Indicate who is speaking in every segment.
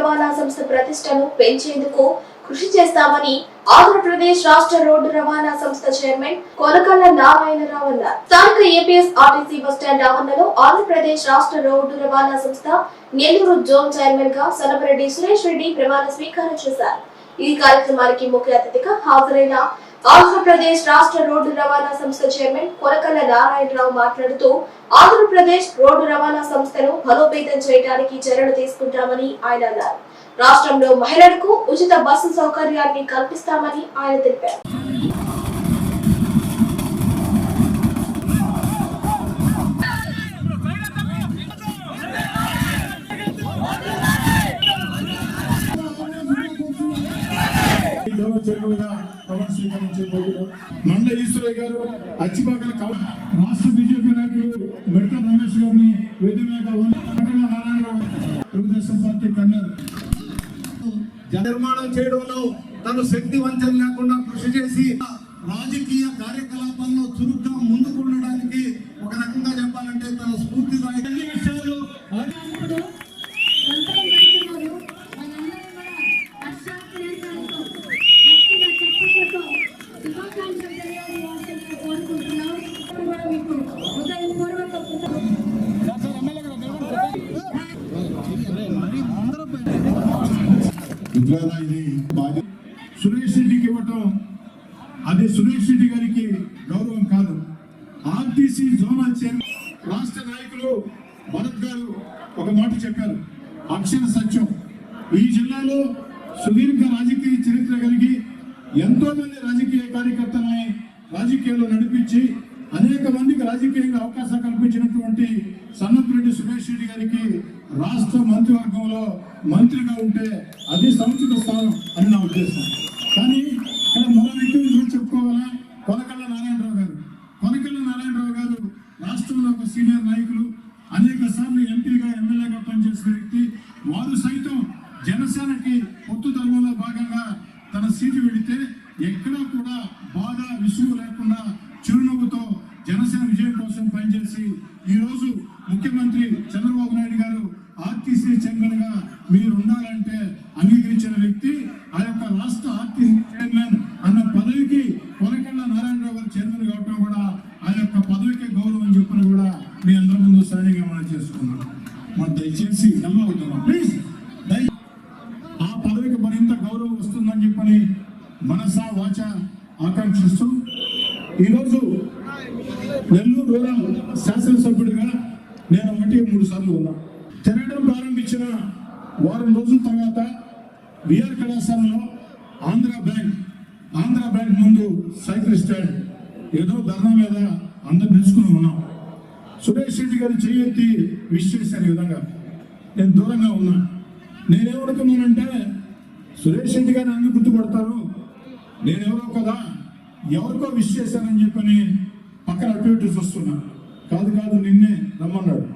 Speaker 1: రవాణా సంస్థ ప్రతిష్టను పెంచేందుకు కృషి చేస్తామని ఆంధ్రప్రదేశ్ రాష్ట్ర రోడ్డు రవాణా సంస్థ చైర్మన్ కొనకళ్ళ నారాయణరావు అన్నారు. స్థానిక ఏపీఎస్ ఆర్టీసీ బస్టాండ్ ఆవరణలో ఆంధ్రప్రదేశ్ రాష్ట్ర రోడ్డు రవాణా సంస్థ నెల్లూరు జోన్ చైర్మన్గా సలపరెడ్డి సురేష్ రెడ్డి ప్రమాణ స్వీకారం చేశారు. ఈ కార్యక్రమానికి ముఖ్య అతిథిగా హాజరైన ఆంధ్రప్రదేశ్ రాష్ట్ర రోడ్డు రవాణా సంస్థ చైర్మన్ కొరకల నారాయణరావు మాట్లాడుతూ ఆంధ్రప్రదేశ్ రోడ్డు రవాణా సంస్థను బలోపేతం చేయడానికి చర్యలు తీసుకుంటామని ఆయన అన్నారు. రాష్ట్రంలో మహిళలకు ఉచిత బస్సు సౌకర్యాన్ని కల్పిస్తామని ఆయన తెలిపారు.
Speaker 2: ఈశ్వరయ్య గారు అచ్చిపాకల కవ రాష్ట్ర బీజేపీ నాయకులు మెడక రమేష్ గారిని వేదిక మీద వెంకట నారాయణరావు తెలుగుదేశం పార్టీ కన్నారు
Speaker 3: నిర్మాణం చేయడంలో తను శక్తి వంచన లేకుండా కృషి చేసి రాజకీయ కార్యకలాపాల్లో చురుగ్గా ముందుకు ఉండడానికి ఒక రకంగా చెప్పాలంటే తన స్ఫూర్తిగా అన్ని విషయాలు
Speaker 2: మిత్రులారా ఇది బాధ్యత సురేష్ రెడ్డికి ఇవ్వటం అది సురేష్ రెడ్డి గారికి గౌరవం కాదు. ఆర్టీసీ జోనల్ చైర్మన్ రాష్ట్ర నాయకులు భరత్ గారు ఒక మాట చెప్పారు. అక్షర సత్యం. ఈ జిల్లాలో సుదీర్ఘ రాజకీయ చరిత్ర కలిగి ఎంతో మంది రాజకీయ కార్యకర్తలని రాజకీయాల్లో నడిపించి అనేక మందికి రాజకీయంగా అవకాశం కల్పించినటువంటి సన్నపురెడ్డి సురేష్ రెడ్డి గారికి రాష్ట్ర మంత్రివర్గంలో మంత్రిగా ఉంటే అది సముచిత స్థానం అని నా ఉద్దేశం. కానీ ఇక్కడ మరో వ్యక్తి గురించి చెప్పుకోవాలా? కొనకళ్ళ నారాయణరావు గారు. కొనకళ్ళ నారాయణరావు గారు రాష్ట్రంలో ఒక సీనియర్ నాయకులు అనేక సార్లు ఎంపీగా ఎమ్మెల్యేగా పనిచేసిన వ్యక్తి. వారు సైతం జనసేనకి పొత్తు ధర్మంలో భాగంగా తన సీటు వెళితే ఎక్కడా కూడా బాధ విసుగు లేకుండా జనసేన విజయం కోసం పనిచేసి ఈ రోజు ముఖ్యమంత్రి చంద్రబాబు నాయుడు గారు ఆర్టీసీ చైర్మన్గా మీరు ఉండాలంటే అంగీకరించిన వ్యక్తి ఆ యొక్క రాష్ట్ర ఆర్టీసీ చైర్మన్ అన్న పదవికి కొనకళ్ళ నారాయణరావు గారు చైర్మన్ కావటం కూడా ఆ యొక్క పదవికి గౌరవం చెప్పిన కూడా మీ అందరి ముందు సరైనగా మనం చేసుకున్నాం మరి దయచేసి ఎలా అవుతున్నాం ప్లీజ్ దయ ఆ పదవికి మరింత గౌరవం వస్తుందని చెప్పని మనసా వాచ ఆకాంక్షిస్తూ ఈరోజు నెల్లూరు రూరల్ శాసనసభ్యుడిగా నేను ఒకటి మూడు సార్లు ఉన్నా తిరగడం ప్రారంభించిన వారం రోజుల తర్వాత విఆర్ కళాశాలలో ఆంధ్ర బ్యాంక్ ఆంధ్ర బ్యాంక్ ముందు సైకిల్ స్టాండ్ ఏదో ధర్నా మీద అందరు నిలుచుకుని ఉన్నాం. సురేష్ రెడ్డి గారు చేయెత్తి విష్ చేశారు ఈ విధంగా. నేను దూరంగా ఉన్నా. నేనేమనుకున్నానంటే సురేష్ రెడ్డి గారిని అన్ని గుర్తుపడతారు? నేనెవరో కదా ఎవరికో విష్ చేశానని చెప్పని పక్కన అటు ఇటు చూస్తున్నా. కాదు కాదు నిన్నే రమ్మన్నాడు.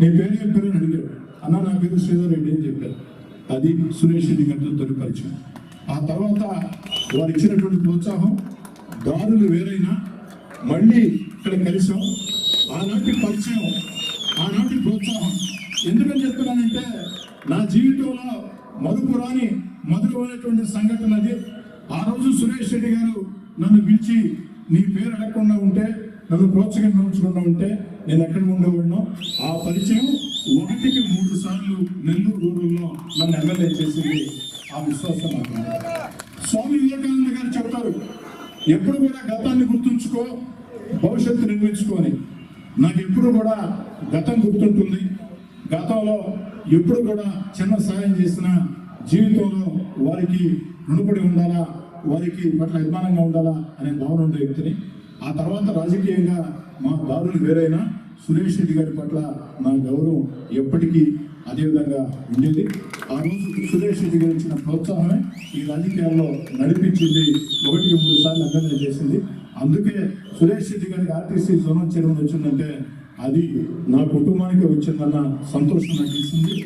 Speaker 2: నీ పేరు ఏం పేరు అని అడిగాడు. అన్న నా పేరు శ్రీధర్ రెడ్డి అని చెప్పారు. అది సురేష్ రెడ్డి గారితో తొలి పరిచయం. ఆ తర్వాత వారు ఇచ్చినటువంటి ప్రోత్సాహం దారులు వేరైనా మళ్ళీ ఇక్కడ కలిసాం. ఆనాటి పరిచయం ఆనాటి ప్రోత్సాహం. ఎందుకని చెప్తున్నానంటే నా జీవితంలో మరుపురాని మధురమైనటువంటి సంఘటన అది. ఆ రోజు సురేష్ రెడ్డి గారు నన్ను పిలిచి నీ పేరు అడగకుండా ఉంటే నన్ను ప్రోత్సహించకుండా ఉంటే నేను ఎక్కడ ఉండేవాడినో ఆ పరిచయం ఒకటికి మూడు సార్లు నెల్లూరు రూరల్లో నన్ను ఎమ్మెల్యే చేసింది. ఆ విశ్వాసం నాకు స్వామి వివేకానంద గారు చెప్తారు ఎప్పుడు కూడా గతాన్ని గుర్తుంచుకో భవిష్యత్తు నిర్మించుకోని నాకు ఎప్పుడు కూడా గతం గుర్తుంటుంది. గతంలో ఎప్పుడు కూడా చిన్న సాయం చేసిన జీవితంలో వారికి రుణపడి ఉండాలా వారికి పట్ల అభిమానంగా ఉండాలా అనే భావన ఉండే వ్యక్తిని. ఆ తర్వాత రాజకీయంగా మా దారులు వేరైనా సురేష్ రెడ్డి గారి పట్ల నా గౌరవం ఎప్పటికీ అదేవిధంగా ఉండేది. ఆ రోజు సురేష్ రెడ్డి గారు ఇచ్చిన ప్రోత్సాహమే ఈ రాజకీయాల్లో నడిపించింది. ఒకటికి మూడు సార్లు ఎమ్మెల్యే చేసింది. అందుకే సురేష్ రెడ్డి గారికి ఆర్టీసీ జోనల్ చైర్మన్ వచ్చిందంటే అది నా కుటుంబానికి వచ్చిందన్న సంతోషం నాకు ఇస్తుంది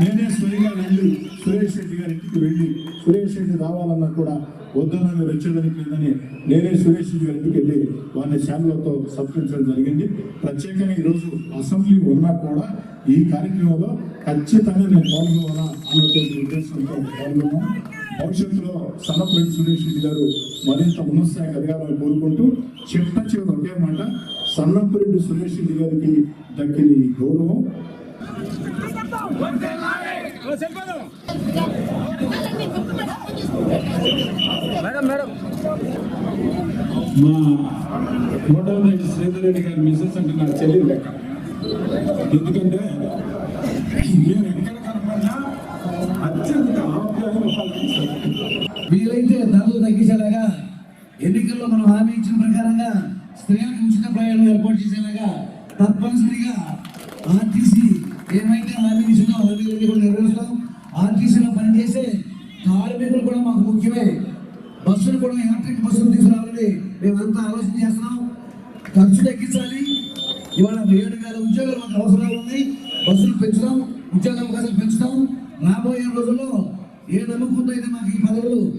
Speaker 2: నేనే స్వయంగా వెళ్ళి సురేష్ రెడ్డి గారి ఇంటికి వెళ్ళి సురేష్ రెడ్డి రావాలన్నా కూడా వద్దన్నా మీరు వచ్చేదానికి లేదని నేనే సురేష్ రెడ్డి గారి ఇంటికి వెళ్ళి వారిని శాంపులతో సత్కరించడం జరిగింది. ప్రత్యేకంగా ఈరోజు అసెంబ్లీ ఉన్నా కూడా ఈ కార్యక్రమంలో ఖచ్చితంగా నేను పాల్గొనాలా అన్నటువంటి ఉద్దేశంతో పాల్గొన్నాను. భవిష్యత్తులో సన్నపరెడ్డి సురేష్ రెడ్డి గారు మరింత ఉన్నత స్థాయికి ఎదగాలని కోరుకుంటూ చిట్ట చివరి ఒకే మాట సన్నపరెడ్డి సురేష్ రెడ్డి గారికి దక్కిన గౌరవం.
Speaker 4: మా కోటమిరెడ్డి శ్రీధర్ రెడ్డి గారి మిసెస్ అంటే నాకు చెల్లి లెక్క. ఎందుకంటే మేము ఎక్కడ కనపడినా అత్యంత
Speaker 5: వీలైతే ధరలు తగ్గించేలాగా ఎన్నికల్లో మనం హామీ ఇచ్చిన ప్రకారంగా స్త్రీలకు ఉచిత ప్రయాణం ఏర్పాటు చేసేలాగా తప్పనిసరిగా ఆర్టీసీ ఏమైతే హామీ ఇచ్చిందో హామీలు కూడా నెరవేరుస్తాం. ఆర్టీసీలో పనిచేసే కార్మికులు కూడా మాకు ముఖ్యమే. బస్సులు కూడా ఎలక్ట్రిక్ బస్సులు తీసుకురావాలని మేమంతా ఆలోచన చేస్తున్నాం. ఖర్చు తగ్గించాలి. ఇవాళ ఏడు వేల ఉద్యోగాలు మాకు అవసరాలు ఉన్నాయి. బస్సులు పెంచడం ఉద్యోగ అవకాశాలు పెంచుతాం. రాబోయే రోజుల్లో ఏ నమ్మకంతో అయితే మాకు ఈ పదవులు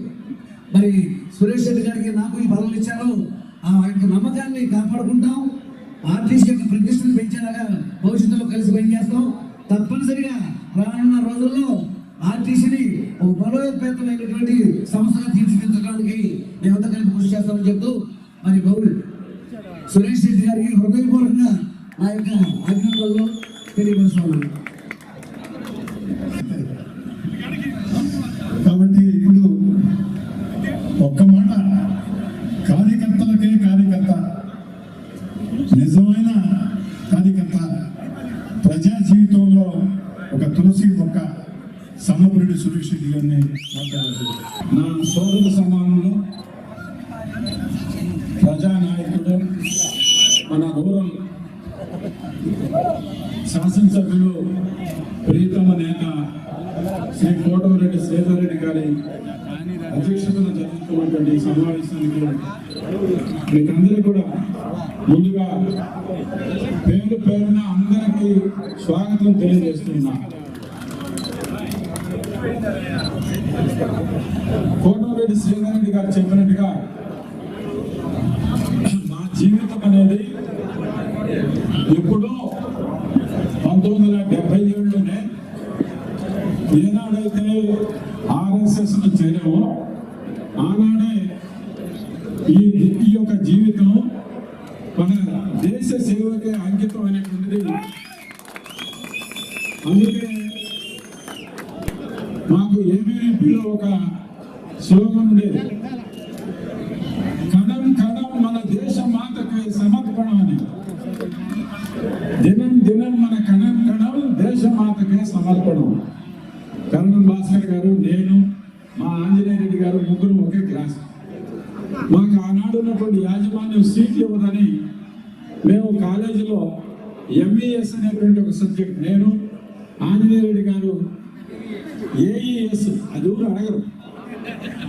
Speaker 5: మరి సురేష్ రెడ్డి గారికి నాకు ఈ పదవులు ఇచ్చారు ఆ యొక్క నమ్మకాన్ని కాపాడుకుంటాం. ఆర్టీసీ యొక్క ప్రతిష్టను పెంచేలాగా భవిష్యత్తులో కలిసి పనిచేస్తాం. తప్పనిసరిగా రానున్న రోజుల్లో ఆర్టీసీని బలోపేతమైనటువంటి సంస్థగా తీర్చిదిద్దడానికి మేమంతా కలిపి కృషి చేస్తామని చెప్తూ మరి గౌరవ సురేష్ రెడ్డి గారికి హృదయపూర్వకంగా నా యొక్క అభినందనలు తెలియపరుస్తున్నాను
Speaker 2: కాబట్టి ఇప్పుడు ఒక్క మాట కార్యకర్తలకే కార్యకర్త నిజమైన కార్యకర్త ప్రజా జీవితంలో ఒక తులసి మొక్క సమ్మపురెడ్డి సురేష్ రెడ్డి గారిని మాట్లాడారు
Speaker 4: నా సోదర సమానులు ప్రజానాయకుడు మన రూరల్ శాసనసభ్యులు ప్రీతమ నేత శ్రీ కోటమిరెడ్డి శ్రీధర్ రెడ్డి గారి అధ్యక్షతన జరుగుతున్నటువంటి సమావేశానికి మీకందరికీ కూడా ముందుగా పేరు పేరున అందరికీ స్వాగతం తెలియజేస్తున్నా. కోటమిరెడ్డి శ్రీధర్ రెడ్డి గారు చెప్పినట్టుగా మా జీవితం అనేది ఎప్పుడో పంతొమ్మిది వందల డెబ్బై ఏడులోనే ఎప్పుడైతే ఆర్ఎస్ఎస్లో ఆనాడే ఈ ఈ యొక్క జీవితం మన దేశ సేవకే అంకితం అనేటువంటిది అందుకే మాకు ఏబీవీపీలో ఒక స్లోగన్ ఉండేది. కణం కడం మన దేశ మాతకు సమర్పణం అని దినం దినం మన కణం కణం దేశ మాతకే సమర్పణం. కరణం భాస్కర్ గారు నేను మా ఆంజనేయ రెడ్డి గారు ముగ్గురు ఒకే క్లాస్. మాకు ఆనాడు ఉన్నటువంటి యాజమాన్యం సీట్లు ఇవ్వదని మేము కాలేజీలో ఎంఈఎస్ అనేటువంటి ఒక సబ్జెక్ట్ నేను ఆంజనేయ రెడ్డి గారు ఏఈఎస్ అది ఊరు అడగరు.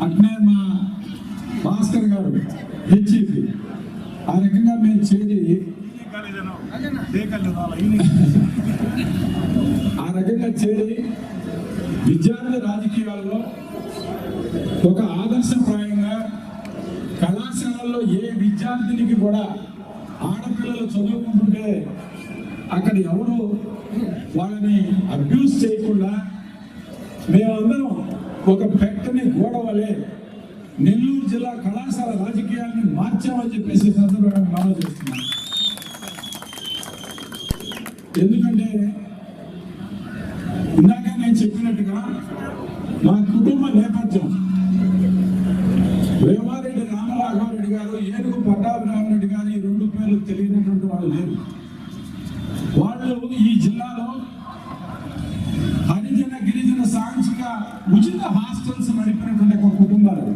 Speaker 4: అట్నే మా భాస్కర్ గారు హెచ్ఈపి ఆ రకంగా మేము చేరి ఆ రకంగా చేరి విద్యార్థి రాజకీయాల్లో ఒక ఆదర్శప్రాయంగా కళాశాలలో ఏ విద్యార్థినికి కూడా ఆడపిల్లలు చదువుకుంటుంటే అక్కడ ఎవరు వాళ్ళని అబ్యూస్ చేయకుండా మేమందరం ఒక పెట్టని గోడవలే నెల్లూరు జిల్లా కళాశాల రాజకీయాన్ని మార్చామని చెప్పేసి సందర్భంగా మనం చేస్తున్నాం ఎందుకంటే ఇందాక నేను చెప్పినట్టుగా మా కుటుంబ నేపథ్యం వేమారెడ్డి రామరాఘవరెడ్డి గారు ఏనుగు పట్టాభిరామరెడ్డి గారు ఈ రెండు పేర్లు తెలియనటువంటి వాళ్ళు లేరు వాళ్ళు ఈ జిల్లాలో హరిజన గిరిజన సాంఘిక ఉచిత హాస్టల్స్ నడిపినటువంటి ఒక కుటుంబాలు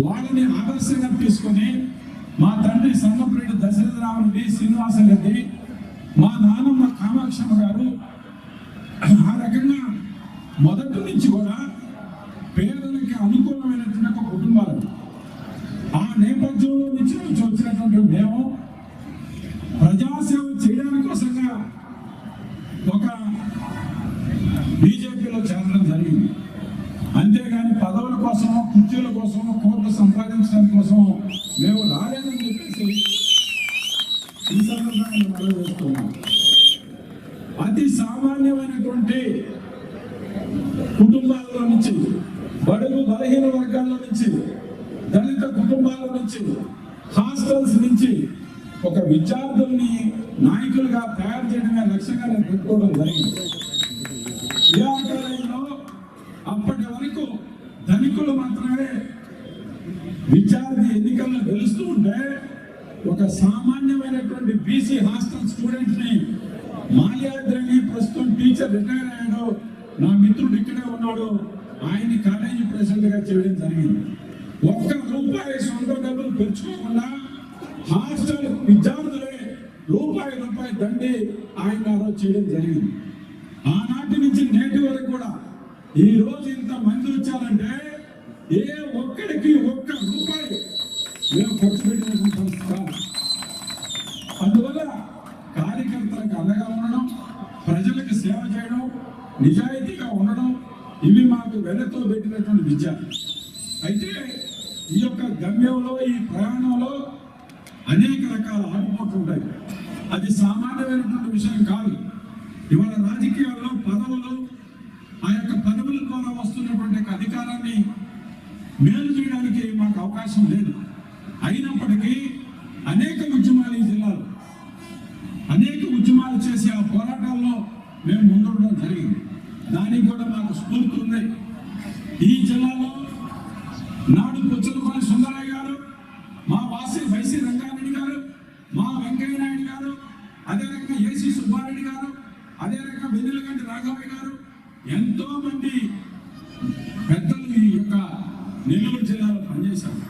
Speaker 4: వాళ్ళని ఆదర్శంగా తీసుకొని మా తండ్రి సన్నపరెడ్డి దశరథ శ్రీనివాసరెడ్డి మా నాన్నమ్మ కామాక్షమ్మ గారు ఆ రకంగా మొదటి నుంచి కూడా పేదలకి అనుకూలమైనటువంటి ఒక కుటుంబాలు. ఆ నేపథ్యంలో నుంచి నుంచి వచ్చినటువంటి మేము ప్రజాసేవ చేయడానికి కోసంగా ఒక బీజేపీలో చేరడం జరిగింది. అంతేగాని పదవుల కోసం కుర్చీల కోసం కోట్లు సంపాదించడం కోసం మేము రాలేదని చెప్పేసి ఈ సందర్భంగా మనం వేస్తున్నాం అతి సామాన్యమైనటువంటి కుటుంబాలలో నుంచి బడుగు బలహీన వర్గాల నుంచి దళిత కుటుంబాల నుంచి హాస్టల్స్ నుంచి ఒక విద్యార్థుల్ని నాయకులుగా తయారు చేయడమే లక్ష్యంగా నేను పెట్టుకోవడం జరిగింది ఈ ఆకారంలో అప్పటి వరకు ధనికులు మాత్రమే విద్యార్థి ఎన్నికల్లో గెలుస్తూ ఉంటే ఒక సామాన్యమైనటువంటి బీసీ హాస్టల్ స్టూడెంట్ని మాల్యాద్రని ప్రస్తుతం టీచర్ రిటైర్ అయ్యాడు నా మిత్రుడు ఉన్నాడు. ఆయన్ని కాలేజీ ప్రెసిడెంట్గా చేయడం జరిగింది. ఒక్క రూపాయి సొంత డబ్బులు పెంచుకోకుండా హాస్టల్ విద్యార్థులే రూపాయి రూపాయి దండి ఆయన ఆరోజు చేయడం జరిగింది. ఆనాటి నుంచి నేటి వరకు కూడా ఈ రోజు ఇంత మంది వచ్చారంటే ఏ ఒక్కడికి ఒక్క రూపాయి మేము ఖర్చు పెట్టినటువంటి పరిస్థితి కాదు. అందువల్ల కార్యకర్తలకు అండగా ఉండడం ప్రజలకు సేవ చేయడం నిజాయితీగా ఉండడం ఇవి మాకు వెనతో విద్య. అయితే ఈ యొక్క గమ్యంలో ఈ ప్రయాణంలో అనేక రకాల ఆటుపోట్లు ఉంటాయి. అది సామాన్యమైనటువంటి విషయం కాదు. ఇవాళ రాజకీయాల్లో పదవులు ఆ యొక్క పదవుల ద్వారా వస్తున్నటువంటి యొక్క అధికారాన్ని మేలు చేయడానికి మాకు అవకాశం లేదు. అయినప్పటికీ అనేక ఉద్యమాలు ఈ జిల్లాలో అనేక ఉద్యమాలు చేసి ఆ పోరాటాల్లో మేము ముందుండడం జరిగింది. దానికి కూడా మాకు స్ఫూర్తి ఉంది. ఈ జిల్లాలో నాడు పుచ్చలపల్లి సుందరయ్య గారు మా వాసి వైసి రంగారెడ్డి గారు మా వెంకయ్య నాయుడు గారు అదే రకంగా ఏసీ సుబ్బారెడ్డి గారు అదే రకంగా వెన్నెలగంటి రాఘవయ్య గారు ఎంతో మంది పెద్దలు ఈ యొక్క నెల్లూరు జిల్లాలో పనిచేశారు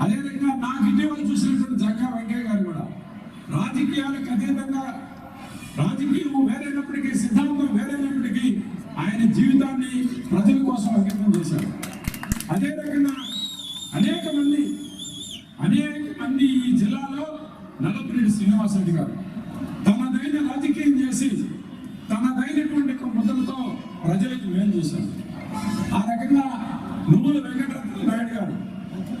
Speaker 4: అదే రకంగా నాకు ఇటీవల చూసినటువంటి జగ్గా వెంకయ్య గారు కూడా రాజకీయాలకు అతీతంగా రాజకీయం వేరైనప్పటికీ సిద్ధాంతం వేరైనప్పటికీ ఆయన జీవితాన్ని ప్రజల కోసం అంకితం చేశారు అదే రకంగా అనేక మంది అనేక మంది ఈ జిల్లాలో నల్లపురెడ్డి శ్రీనివాసరెడ్డి గారు తనదైన రాజకీయం చేసి తనదైనటువంటి ఒక ముద్రతో ప్రజలకు మేలు చేశారు ఆ రకంగా నువ్వుల వెంకటరత్న నాయుడు గారు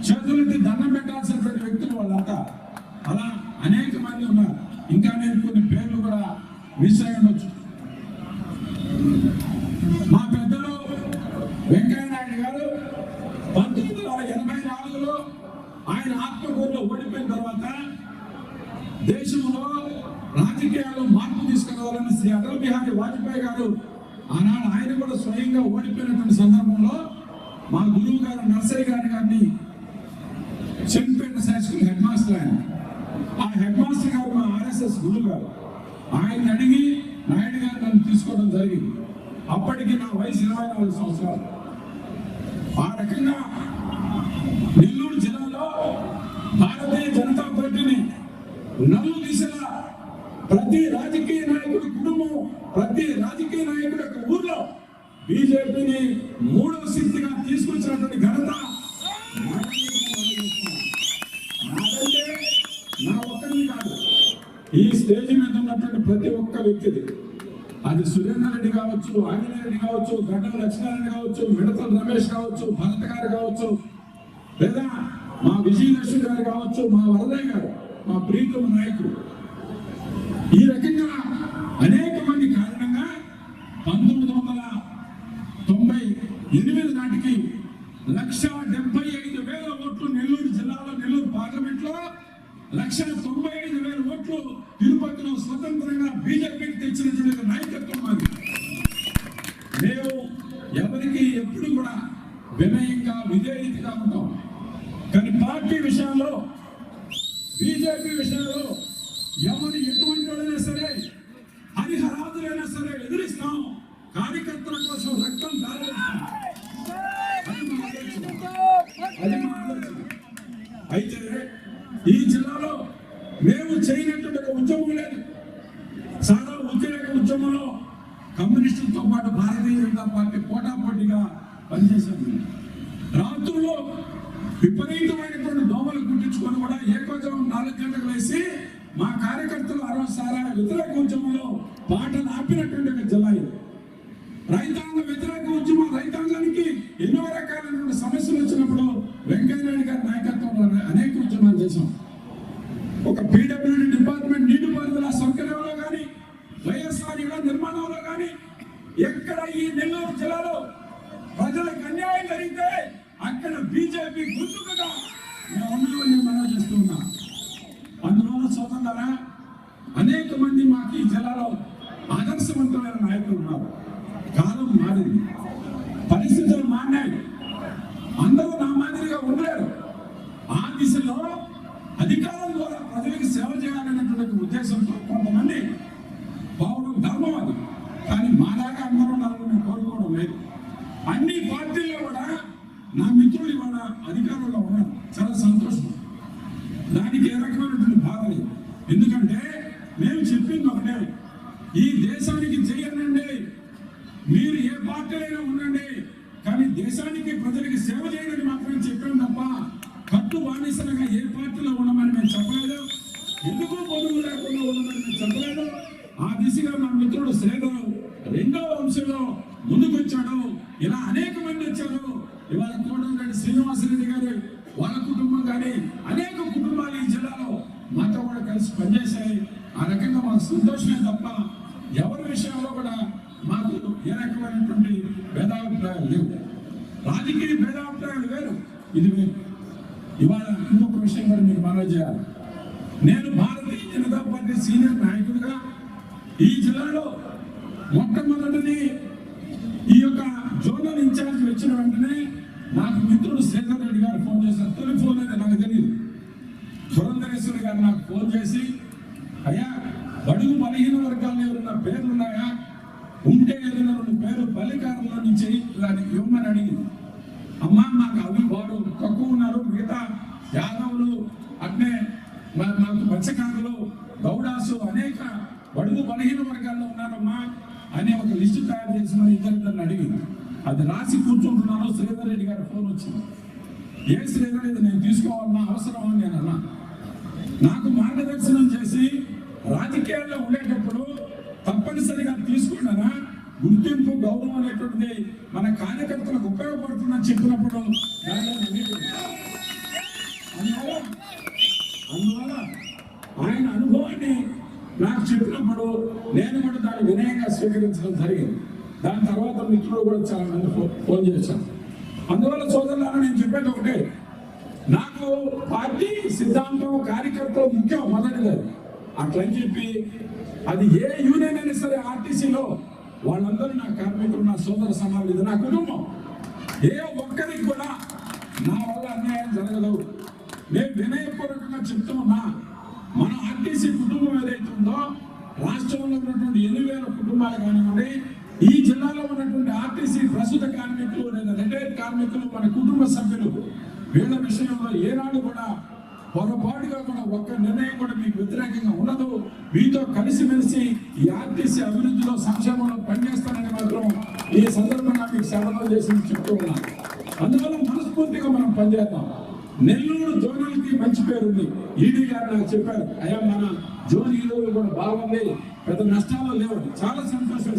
Speaker 4: చేతులెత్తి దండం పెట్టాల్సినటువంటి వ్యక్తులు వాళ్ళంతా. అలా అనేక మంది ఉన్నారు. ఇంకా నేను కొన్ని పేర్లు కూడా మిస్ అయి ఉండొచ్చు మా పెద్దలు వెంకయ్య నాయుడు గారు పంతొమ్మిది వందల ఎనభై నాలుగులో ఆయన ఆత్మకూరులో ఓడిపోయిన తర్వాత దేశంలో రాజకీయాల్లో మార్పు తీసుకురావాలని శ్రీ అటల్ బిహారీ వాజ్పేయి గారు ఆనాడు ఆయన కూడా స్వయంగా ఓడిపోయినటువంటి సందర్భంలో మా గురువు గారి గారిని Chempeta high school head master ఆయన. ఆ హెడ్ మాస్టర్ గారు మా ఆర్ఎస్ఎస్ గురువు గారు. ఆయన అడిగి నాయుడు గారు నన్ను తీసుకోవడం జరిగింది. అప్పటికి నా వయసు ఇరవై నాలుగు సంవత్సరాలు. ఆ రకంగా నెల్లూరు జిల్లాలో భారతీయ జనతా పార్టీని నలు దిశలా ప్రతి రాజకీయ నాయకుడి కుటుంబం ప్రతి రాజకీయ నాయకుడి యొక్క ఊర్లో బీజేపీని మూడవ శక్తిగా తీసుకొచ్చినటువంటి ఘనత నాదంటే నా ఒక్కరిని కాదు ఈ స్టేజ్ మీద ఉన్నటువంటి ప్రతి ఒక్క వ్యక్తిది. అది సురేందర్ రెడ్డి కావచ్చు ఆంజనేయ రెడ్డి కావచ్చు గడ్డం లక్ష్మీనారాయణ కావచ్చు మిడతల రమేష్ కావచ్చు భరత్ గారు కావచ్చు లేదా మా విజయలక్ష్మి గారు కావచ్చు మా వరదయ్య గారు మా ప్రీతమ నాయకుడు. ఈ రకంగా అనేక మంది కారణంగా పంతొమ్మిది వందల తొంభై ఎనిమిది నాటికి లక్ష డెబ్బై ఐదు వేల ఓట్లు నెల్లూరు జిల్లాలో నెల్లూరు పార్లమెంట్లో లక్ష తొంభై ఓట్లు తిరుపతిలో స్వతంత్రంగా బీజేపీకి తెచ్చినటువంటి నాయకత్వం అది మేము ఎవరికి ఎప్పుడు కూడా వినయంగా విధేయతగా ఉంటాం. కానీ పార్టీ విషయంలో బీజేపీ విషయంలో ఎవరు ఎటువంటి వాళ్ళైనా సరే హరిహరాదులైనా సరే ఎదిరిస్తాం. కార్యకర్తల కోసం రక్తం దారిస్తాం. అది మా ఆలోచన. అయితే ఈ జిల్లాలో మేము చేయనటువంటి ఒక ఉద్యమం లేదు చాలా వ్యతిరేక ఉద్యమంలో కమ్యూనిస్టులతో పాటు భారతీయ జనతా పార్టీ పోటాపోటీగా పనిచేసింది. రాత్రుల్లో విపరీతమైనటువంటి దోమలు గుర్తించుకొని కూడా ఏకోజం నాలుగు గంటలు వేసి మా కార్యకర్తలు అరవై సారా వ్యతిరేక ఉద్యమంలో పాటలు ఆపినటువంటి ఒక జిల్లా ఇది రైతాంగ వ్యతిరేక ఉద్యమం రైతాంగానికి ఎన్నో రకాలైనటువంటి సమస్యలు వచ్చినప్పుడు వెంకయ్య నాయుడు గారి నాయకత్వంలో అనేక ఉద్యమాలు చేశాం ఒక పీడబ్ల్యూడి డిపార్ట్మెంట్ నీటిపారుదల సౌకర్యంలో కానీ వైఎస్ఆర్ ఇళ్ళ నిర్మాణంలో కానీ ఎక్కడ ఈ నెల్లూరు జిల్లాలో ప్రజలకు అన్యాయం జరిగితే అక్కడ బీజేపీ గుర్తుకుగా మేము ఉన్నామని మనం చేస్తున్నా అందువల్ల సోదరులారా అనేక మంది మాకు ఈ జిల్లాలో ఆదర్శవంతమైన నాయకులు ఉన్నారు. కాలం మారింది పరిస్థితులు మారినాయి అందరూ నా మాదిరిగా ఉండలేరు ఆ దిశలో అధికారం ద్వారా ప్రజలకు సేవ చేయాలనేటువంటి ఉద్దేశంతో కొంతమంది పోవడం ధర్మం అది కానీ మాలాగా అందరూ ఉండాలని నేను కోరుకోవడం లేదు అన్ని పార్టీల్లో కూడా నా మిత్రులు ఇవాళ అధికారంలో ఉన్నారు చాలా సంతోషం దానికి ఏ రకమైనటువంటి బాధ లేదు ఎందుకంటే మేము చెప్పింది ఒకటే ఈ దేశానికి చేయనండి మీరు ఏ పార్టీలైనా ఉండండి కానీ దేశానికి సేవ చేయడానికి మాత్రమే చెప్పాం తప్ప కట్టు బానిసలుగా ఏ పార్టీలో ఉండమని మేము చెప్పలేదు. ఎందుకు పొదుగు లేకుండా ఉండమని మేము చెప్పలేదు. ఆ దిశగా మా మిత్రుడు శ్రీధరు రెండవ వంశంలో ముందుకు వచ్చాడు ఇలా అనేక మంది వచ్చారు ఇవాళ కోటమిరెడ్డి శ్రీనివాసరెడ్డి గారు వాళ్ళ కుటుంబం కానీ అనేక కుటుంబాలు ఈ జిల్లాలో మాతో కూడా కలిసి పనిచేశాయి ఆ రకంగా మాకు సంతోషమే తప్ప ఎవరి విషయంలో కూడా మాకు ఏ రకమైనటువంటి భేదాభిప్రాయాలు లేవు రాజకీయ భేదాభిప్రాయాలు వేరు ఇది వేరు ఇవాళ ఇంకొక విషయం కూడా మీరు మనవి చేయాలి నేను భారతీయ జనతా పార్టీ సీనియర్ నాయకుడిగా ఈ జిల్లాలో మొట్టమొదటిది ఈ యొక్క జోనల్ ఇన్ఛార్జ్ వచ్చిన వెంటనే నాకు మిత్రుడు శ్రీధర్ రెడ్డి గారు ఫోన్ చేశారు తొలి ఫోన్ అయితే నాకు తెలియదు పురంధరేశ్వరి గారు నాకు ఫోన్ చేసి అయ్యా బడుగు బలహీన వర్గాల్లో ఎవరైనా పేర్లు ఉన్నాయా ఉంటే ఏదైనా రెండు పేరు బలికారంలో నుంచి ఇలాంటి ఇవ్వమని అడిగింది అమ్మా మాకు అవి వాడు తక్కువ ఉన్నారు మిగతా యాదవులు అట్నే మాకు మత్స్యకారులు గౌడాసు అనేక బడుగు బలహీన వర్గాల్లో ఉన్నారమ్మా అని ఒక లిస్టు తయారు చేసి మరి ఇద్దరిద్దరిని అడిగింది అది రాసి కూర్చుంటున్నాను. శ్రీధర్ రెడ్డి గారి ఫోన్ వచ్చింది. ఏ శ్రీధర్ ఇది నేను తీసుకోవాలన్నా అవసరం అని నేను అన్నా. నాకు మార్గదర్శనం చేసి రాజకీయాల్లో ఉండేటప్పుడు తప్పనిసరిగా తీసుకున్నానా గుర్తింపు గౌరవం అనేటువంటిది మన కార్యకర్తలకు ఉపయోగపడుతుందని చెప్పినప్పుడు అందువల్ల అందువల్ల ఆయన అనుభవాన్ని నాకు చెప్పినప్పుడు నేను కూడా దాన్ని వినయంగా స్వీకరించడం జరిగింది. దాని తర్వాత మిత్రులు కూడా చాలా మంది ఫోన్ చేశాను అందువల్ల సోదరులారా నేను చెప్పేది ఒకటే. నాకు పార్టీ సిద్ధాంతం కార్యకర్తలు ముఖ్యం మొదటిది. అట్లని చెప్పి అది ఏ యూనియన్ అయినా సరే ఆర్టీసీలో వాళ్ళందరూ నా కార్మికులు నా సోదర సమాజం ఇది నా కుటుంబం. ఏ ఒక్కరికి కూడా నా వల్ల అన్యాయం జరగదు. నేను వినయపూర్వకంగా చెప్తున్నా మన ఆర్టీసీ కుటుంబం ఏదైతే ఉందో రాష్ట్రంలో ఉన్నటువంటి ఎన్ని వేల కుటుంబాలు కానివ్వండి ఈ జిల్లాలో ఉన్నటువంటి ఆర్టీసీ ప్రస్తుత కార్మికులు లేదా రిటైర్డ్ కార్మికులు మన కుటుంబ సభ్యులు వీళ్ళ విషయంలో ఏనాడు కూడా పొరపాటుగా కూడా ఒక్క నిర్ణయం కూడా మీకు వ్యతిరేకంగా ఉండదు మీతో కలిసిమెలిసి ఈ ఆర్టీసీ అభివృద్ధిలో సంక్షేమంలో పనిచేస్తానని మాత్రం ఈ సందర్భంగా మీకు సేవలు చేసి చెప్తూ ఉన్నాను. అందువల్ల మనస్ఫూర్తిగా మనం పనిచేద్దాం. నెల్లూరు జోనల్కి మంచి పేరు ఉంది ఈడీ గారు నాకు చెప్పారు అయ్యా మన జోన్ ఈరోజు కూడా బాగుంది పెద్ద నష్టాలు లేవు చాలా సంతోషం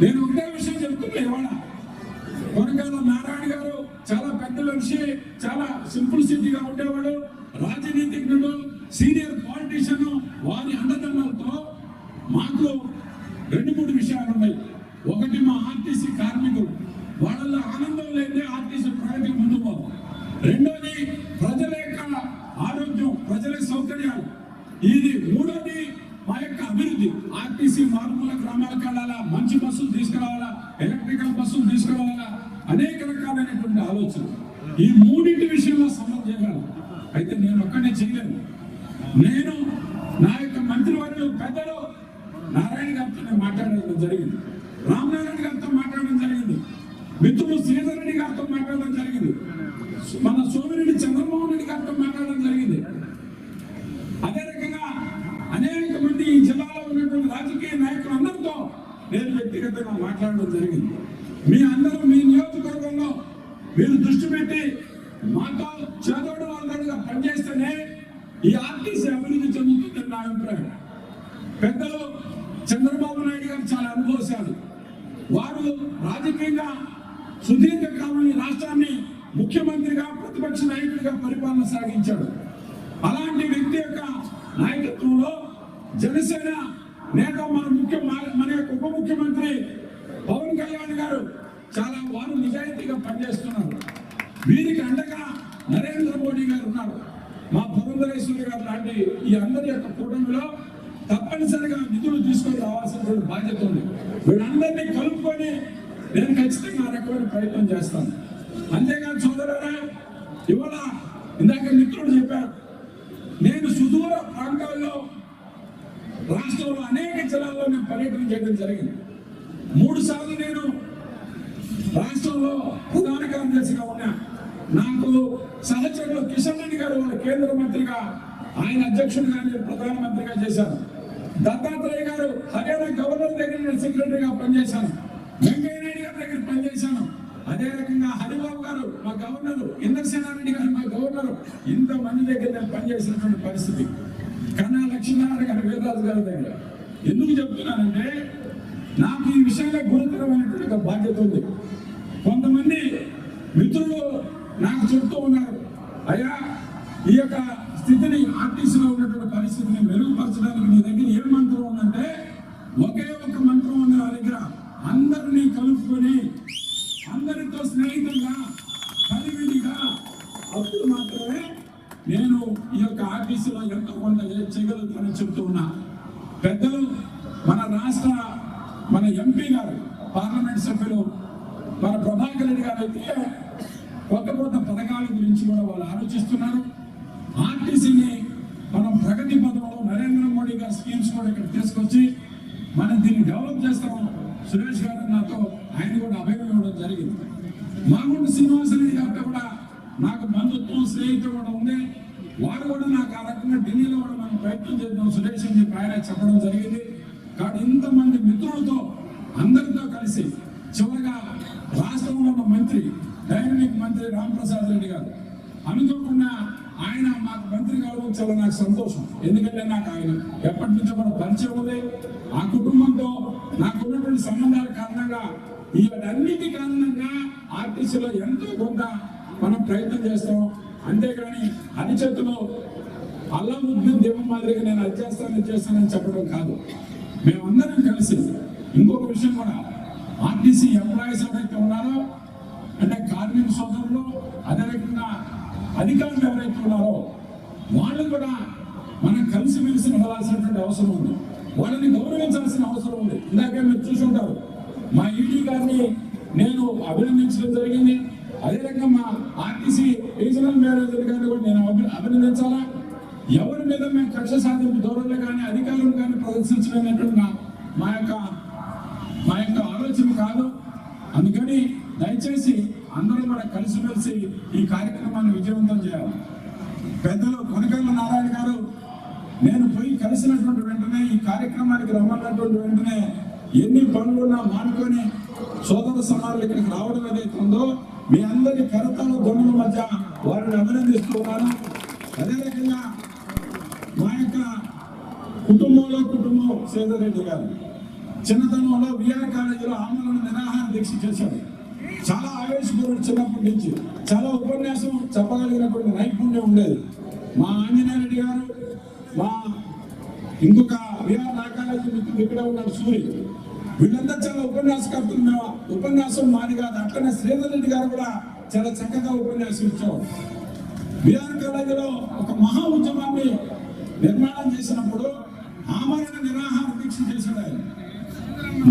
Speaker 4: నేను ఒకటే విషయం చెప్తున్నా ఇవాళ కొనకాల మనిషి చాలా సింపుల్ సిటీగా ఉండేవాడు. రాజనీతిజ్ఞుడు సీనియర్ పాలిటీషియన్ వారి అండదండలతో మాకు రెండు మూడు విషయాలు ఉన్నాయి. ఒకటి మా ఆర్టీసీ కార్మికులు వాళ్ళలో ఆనందం లేదే ఆర్టీసీ ప్రగతి ముందు పోదు రెండోది ప్రజల యొక్క ఆరోగ్యం ప్రజల సౌకర్యాలు. ఇది మూడోది మా యొక్క అభివృద్ధి. ఆర్టీసీ మారుమూల గ్రామాలకు వెళ్ళాలా మంచి బస్సులు తీసుకురావాలా ఎలక్ట్రికల్ బస్సులు తీసుకురావాలా అనేక రకాలైనటువంటి ఆలోచన ఈ మూడింటి విషయంలో సమం చేయగలను అయితే నేను ఒక్కనే చేయలేను. నేను నా యొక్క మంత్రివర్యులు పెద్దలు నారాయణ గారితో నేను మాట్లాడడం జరిగింది. రామనారాయణ గారితో మాట్లాడడం జరిగింది. మిత్రులు శ్రీధర్ రెడ్డి గారితో మాట్లాడడం జరిగింది. మన సోమిరెడ్డి చంద్రబాబు రెడ్డి గారితో మాట్లాడడం జరిగింది. అదే రకంగా అనేక మంది ఈ జిల్లాలో ఉన్నటువంటి రాజకీయ నాయకులందరితో నేను వ్యక్తిగతంగా మాట్లాడడం జరిగింది. మీ అందరూ మీ నియోజకవర్గంలో మీరు దృష్టి పెట్టి మాతో చేదోడు వాళ్ళగా పనిచేస్తేనే ఈ ఆర్టీసీ అభివృద్ధి చెందుతుందని నా అభిప్రాయం పెద్దలు చంద్రబాబు నాయుడు గారు చాలా అనుభవశాలు వారు రాజకీయంగా సుదీర్ఘకాలం ఈ రాష్ట్రాన్ని ముఖ్యమంత్రిగా ప్రతిపక్ష నాయకుడిగా పరిపాలన సాగించాడు అలాంటి వ్యక్తి యొక్క నాయకత్వంలో జనసేన నేత మన ముఖ్య మన- మన యొక్క ఉప ముఖ్యమంత్రి పవన్ కళ్యాణ్ గారు చాలా వారు నిజాయితీగా పనిచేస్తున్నారు వీరికి అండగా నరేంద్ర మోడీ గారు ఉన్నారు మా పురంధరేశ్వరి గారు లాంటి ఈ అందరి యొక్క కూటమిలో తప్పనిసరిగా నిధులు తీసుకొని రావాల్సినటువంటి బాధ్యత ఉంది. వీళ్ళందరినీ కలుపుకొని నేను ఖచ్చితంగా రకమైన ప్రయత్నం చేస్తాను. అంతేగాని సోదరులారా ఇవాళ ఇందాక మిత్రుడు చెప్పారు నేను సుదూర ప్రాంతాల్లో రాష్ట్రంలో అనేక జిల్లాల్లో నేను పర్యటన చేయడం జరిగింది. మూడు సార్లు నేను రాష్ట్రంలో ప్రధాన కార్యదర్శిగా ఉన్నా. నాకు సహచరులు కిషన్ రెడ్డి గారు కేంద్ర మంత్రిగా ఆయన అధ్యక్షుడిగా నేను ప్రధానమంత్రిగా చేశాను. దత్తాత్రేయ గారు హర్యానా గవర్నర్ దగ్గర నేను సెక్రటరీగా పనిచేశాను. వెంకయ్య నాయుడు గారి దగ్గర పనిచేశాను. అదే రకంగా హరిబాబు గారు మా గవర్నర్ ఇంద్రసేనారెడ్డి గారు మా గవర్నరు ఇంతమంది దగ్గర నేను పనిచేసినటువంటి పరిస్థితి. కన్నా లక్ష్మీనారాయణ గారు వేదరాజు గారి దగ్గర. ఎందుకు చెప్తున్నానంటే నాకు ఈ విషయంలో గురుతరమైనటువంటి ఒక బాధ్యత ఉంది. కొంతమంది మిత్రులు నాకు చెప్తూ ఉన్నారు అయ్యా ఈ యొక్క స్థితిని ఆర్టీసీలో ఉన్నటువంటి పరిస్థితిని మెరుగుపరచడానికి మీ దగ్గర ఏ మంత్రం ఉందంటే ఒకే ఒక మంత్రం ఉంది నా దగ్గర. అందరినీ కలుపుకొని అందరితో స్నేహితులుగా కలివిడిగా అప్పుడు మాత్రమే నేను ఈ యొక్క ఆర్టీసీలో ఎంత కొంత చేయగలుగుతానని చెప్తూ ఉన్నా. పెద్దలు మన రాష్ట్ర మన ఎంపీ గారు పార్లమెంట్ సభ్యులు మన ప్రభాకర్ రెడ్డి గారు అయితే కొత్త కొత్త పథకాల గురించి కూడా వాళ్ళు ఆలోచిస్తున్నారు ఆర్టీసీని మనం ప్రగతి పథంలో నరేంద్ర స్కీమ్స్ కూడా ఇక్కడ తీసుకొచ్చి మనం దీన్ని డెవలప్ చేస్తాం సురేష్ గారు నాతో ఆయన కూడా అభయం ఇవ్వడం జరిగింది. మామూలు శ్రీనివాసరెడ్డి గారితో కూడా నాకు బంధుత్వం స్నేహితులు కూడా ఉంది వారు కూడా నాకు ఆ రకంగా ఢిల్లీలో కూడా మనం ప్రయత్నం చేద్దాం సురేష్ అని చెప్పి ఆయన చెప్పడం జరిగింది. కాబట్టి ఇంతమంది మిత్రులతో అందరితో కలిసి చివరిగా రాష్ట్రంలో ఉన్న మంత్రి డైనమిక్ మంత్రి రామప్రసాద్ రెడ్డి గారు. అనుకోకుండా ఆయన మాకు మంత్రి కావడం చాలా నాకు సంతోషం. ఎందుకంటే నాకు ఆయన ఎప్పటి నుంచో మన పరిచయం ఉంది. ఆ కుటుంబంతో నాకు ఉన్నటువంటి సంబంధాల కారణంగా ఇవన్నిటి కారణంగా ఆర్టీసీలో ఎంతో కొంత మనం ప్రయత్నం చేస్తాం. అంతేగాని అనిచేతిలో అల్లం అల్లముద్దు దీపం మాదిరిగా నేను అది చేస్తాను ఇది చేస్తానని చెప్పడం కాదు. మేమందరం కలిసి ఇంకొక విషయం కూడా ఆర్టీసీ ఎంప్లాయీస్ ఎవరైతే ఉన్నారో అంటే కార్మిక సోదరులు అదే రకంగా అధికారులు ఎవరైతే ఉన్నారో వాళ్ళు కూడా మనం కలిసిమెలిసి నడవాల్సినటువంటి అవసరం ఉంది. వాళ్ళని గౌరవించాల్సిన అవసరం ఉంది. ఇందాక మీరు చూసుంటారు మా ఈడీ గారిని నేను అభినందించడం జరిగింది. అదే మా ఆర్టీసీ రీజనల్ మేనేజర్ గారిని కూడా నేను అభినందించాలా? ఎవరి మీద మేము కక్ష సాధింపు ధోరణులు కానీ అధికారులు కానీ ప్రదర్శించడం మా యొక్క మా యొక్క ఆలోచన కాదు. అందుకని దయచేసి అందరూ కూడా కలిసిమెలిసి ఈ కార్యక్రమం కార్యక్రమాన్ని విజయవంతం చేయాలి. పెద్దలు కొనకల్ల నారాయణ గారు నేను పోయి కలిసినటువంటి వెంటనే ఈ కార్యక్రమానికి రమ్మన్నటువంటి వెంటనే ఎన్ని పనులున్నా మానుకొని సోదర సమానులు ఇక్కడికి రావడం ఏదైతే ఉందో మీ అందరి కరతాల ధ్వనుల మధ్య వారిని అభినందిస్తున్నాను అదే రకంగా మా యొక్క కుటుంబంలో కుటుంబం సేదరెడ్డి గారు చిన్నతనంలో విఆర్ కాలేజీలో ఆమరణ నిరాహార దీక్ష చేశాడు చాలా ఆవేశపరుడు చిన్నప్పటి నుంచి చాలా ఉపన్యాసం చెప్పగలిగినటువంటి నైపుణ్యం ఉండేది. మా ఆంజనేయ రెడ్డి గారు మా ఇంకొక విఆర్ నా కాలేజీ మిత్రుడు ఇక్కడ ఉన్నాడు సూరి. వీళ్ళంతా చాలా ఉపన్యాసకర్తలు. మేము ఉపన్యాసం మాది కాదు అట్లనే శ్రీధర్ రెడ్డి గారు కూడా చాలా చక్కగా ఉపన్యాసం ఇచ్చేవాడు విఆర్ కాలేజీలో ఒక మహా ఉద్యమాన్ని నిర్మాణం చేసినప్పుడు ఆమరణ నిరాహార దీక్ష చేశాడు ఆయన.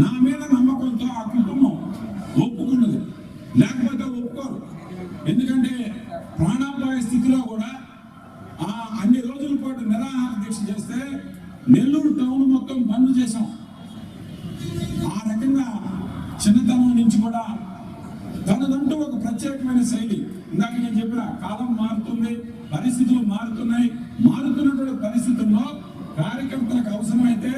Speaker 4: నా మీద నమ్మకంతో ఆ కుటుంబం ఒప్పుకున్నది లేకపోతే ఒప్పుకోరు ఎందుకంటే ప్రాణాపాయ స్థితిలో కూడా ఆ అన్ని రోజుల పాటు నిరాహార దీక్ష చేస్తే నెల్లూరు టౌన్ మొత్తం బంద్ చేశాం. ఆ రకంగా చిన్నతనం నుంచి కూడా తనదంటూ ఒక ప్రత్యేకమైన శైలి. ఇందాక నేను చెప్పిన కాలం మారుతుంది పరిస్థితులు మారుతున్నాయి. మారుతున్నటువంటి పరిస్థితుల్లో కార్యకర్తలకు అవసరమైతే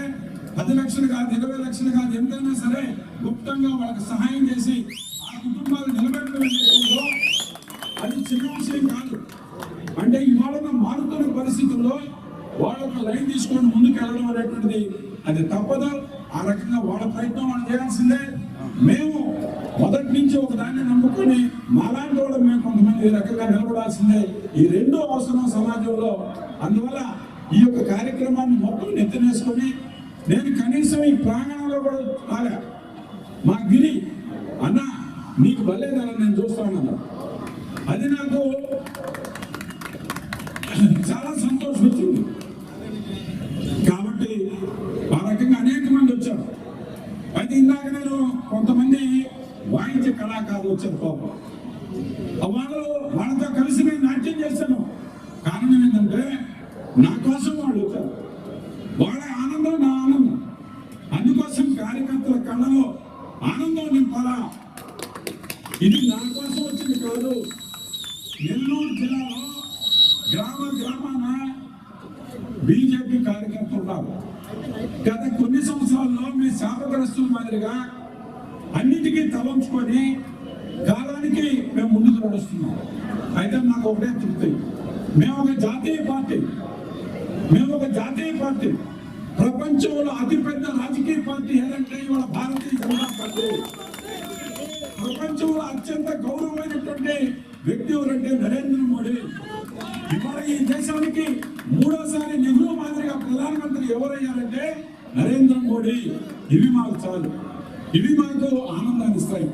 Speaker 4: పది లక్షలు కాదు ఇరవై లక్షలు కాదు ఎంతైనా సరే గుప్తంగా వాళ్ళకి సహాయం చేసి ఆ కుటుంబాలు నిలబెట్టడం అది చిన్న విషయం కాదు. అంటే ఇవాళ మారుతున్న పరిస్థితుల్లో వాళ్ళు ఒక లైన్ తీసుకొని ముందుకు వెళ్ళడం అనేటువంటిది అది తప్పదు. ఆ రకంగా వాళ్ళ ప్రయత్నం వాళ్ళు చేయాల్సిందే. మేము మొదటి నుంచి ఒక దాన్ని నమ్ముకొని మాలాంటి వాళ్ళు మేము కొంతమంది ఈ రకంగా నిలబడాల్సిందే. ఈ రెండో అవసరం సమాజంలో. అందువల్ల ఈ యొక్క కార్యక్రమాన్ని మొత్తం నెత్తనేసుకొని నేను కనీసం ఈ ప్రాంగణంలో కూడా రాలే. మా గిరి అన్న నీకు బలేదని నేను చూస్తాను అది నాకు చాలా సంతోషం వచ్చింది కాబట్టి ఆ రకంగా అనేక మంది వచ్చారు అయితే ఇందాక నేను కొంతమంది వాయిద్య కళాకారులు కోపం. వాళ్ళు వాళ్ళతో కలిసి నేను నాట్యం చేశాను కారణం ఏంటంటే నా కోసం వాళ్ళు వచ్చారు. వాళ్ళ ఆనందం నా ఆనందం. అందుకోసం కార్యకర్తల కళ్ళలో ఆనందం నింపాలా? ఇది నా కోసం వచ్చింది కాదు. నెల్లూరు జిల్లాలో గ్రామ గ్రామాన బీజేపీ కార్యకర్తలు ఉన్నారు. గత కొన్ని సంవత్సరాల్లో మీ శాపగ్రస్తుల మాదిరిగా అన్నిటికీ తలంచుకొని కాలానికి మేము ముందుకు నడుస్తున్నాం. అయితే నాకు ఒకటే తృప్తి. మేము ఒక జాతీయ పార్టీ. మేము ఒక జాతీయ పార్టీ. ప్రపంచంలో అతిపెద్ద రాజకీయ పార్టీ ఏదంటే ఇవాళ భారతీయ జనతా పార్టీ. ప్రపంచంలో అత్యంత గౌరవమైనటువంటి వ్యక్తి ఎవరంటే నరేంద్ర మోడీ. ఇవాళ ఈ దేశానికి మూడోసారి నెహ్రూ మాదిరిగా ప్రధానమంత్రి ఎవరయ్యారంటే నరేంద్ర మోడీ. ఇవి మాకు చాలు. ఇవి మాకు ఆనందాన్ని ఇస్తాయి.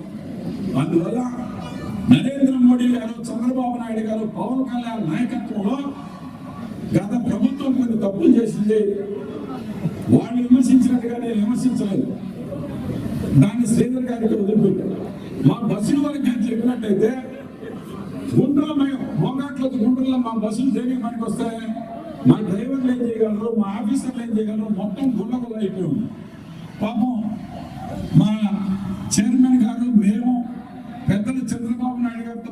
Speaker 4: అందువల్ల మోడీ గారు చంద్రబాబు నాయుడు గారు పవన్ కళ్యాణ్ నాయకత్వంలో గత ప్రభుత్వం కొన్ని తప్పులు చేసింది. వాళ్ళు విమర్శించినట్టుగా నేను విమర్శించలేదు. దాన్ని శ్రీధర్ గారికి వదిలిపెట్టాను. మా బస్సుల వరకు చెప్పినట్టయితే గుంటూరులో మేము మోగాట్లకు గుంటూరులో మా బస్సులు దేనికి పనికి వస్తాయి మా డ్రైవర్లు ఏం చేయగలరు? మా ఆఫీసర్లు ఏం చేయగలరు? మొత్తం గుండగుల అయిపోయింది. పాపం మా చైర్మన్ గారు మేము పెద్దలు చంద్ర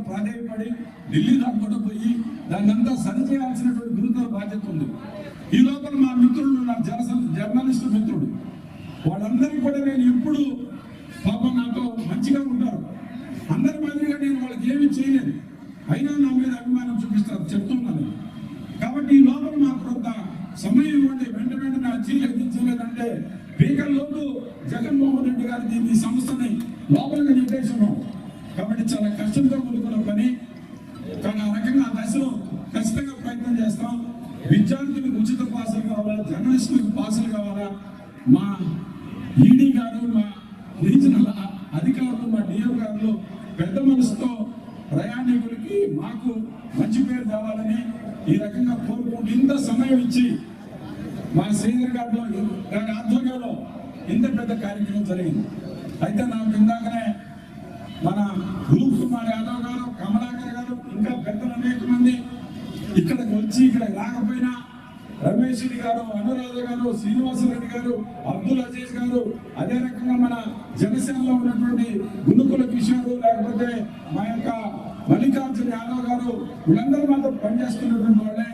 Speaker 4: ప్రాధాన్యపడి ఢిల్లీ దాకా కూడా పోయి దాన్ని అంతా సరి చేయాల్సినటువంటి గురుతర బాధ్యత ఉంది. ఈ లోపల మా మిత్రులు నా జన జర్నలిస్టు మిత్రుడు. వాళ్ళందరికీ కూడా నేను ఎప్పుడు పాపం నాతో మంచిగా ఉంటారు. అందరి మాదిరిగా నేను వాళ్ళకి ఏమీ చేయలేదు. అయినా నా మీద అభిమానం చూపిస్తారు చెప్తున్నాను కాబట్టి ఈ లోపల మాకు కొంత సమయం ఇవ్వండి. వెంట వెంటనే అర్జీలు ఎదించలేదంటే పీకల లోపు జగన్మోహన్ రెడ్డి గారు దీన్ని సంస్థని లోపలికి నిర్దేశం కాబట్టి చాలా కష్టంతో కూడుకున్న పని. కానీ ఆ రకంగా ఆ దశలో ఖచ్చితంగా ప్రయత్నం చేస్తాం. విద్యార్థులకు ఉచిత పాసులు కావాలా? జర్నలిస్టులకు పాసులు కావాలా? మా ఈడీ గారు మా రీజనల్ అధికారులు మా డిఎం గారు పెద్ద మనసుతో ప్రయాణికులకి మాకు మంచి పేరు తేవాలని ఈ రకంగా కోరుకుంటూ ఇంత సమయం ఇచ్చి మా శ్రీధర్ గారిలో గారి ఆధ్వర్యంలో ఇంత పెద్ద కార్యక్రమం జరిగింది. అయితే నాకు ఇందాకనే మన రూప్ కుమార్ యాదవ్ గారు కమలాకర్ గారు ఇంకా పెద్దలు అనేక మంది ఇక్కడికి వచ్చి ఇక్కడ రాకపోయినా రమేష్ రెడ్డి గారు అనురాధ గారు శ్రీనివాసరెడ్డి గారు అబ్దుల్ అజీజ్ గారు అదే రకంగా మన జనసేనలో ఉన్నటువంటి గునుకుల కిషోర్ లేకపోతే మా యొక్క మల్లికార్జున యాదవ్ గారు వీళ్ళందరూ మాతో పనిచేస్తున్నటువంటి వాళ్ళే.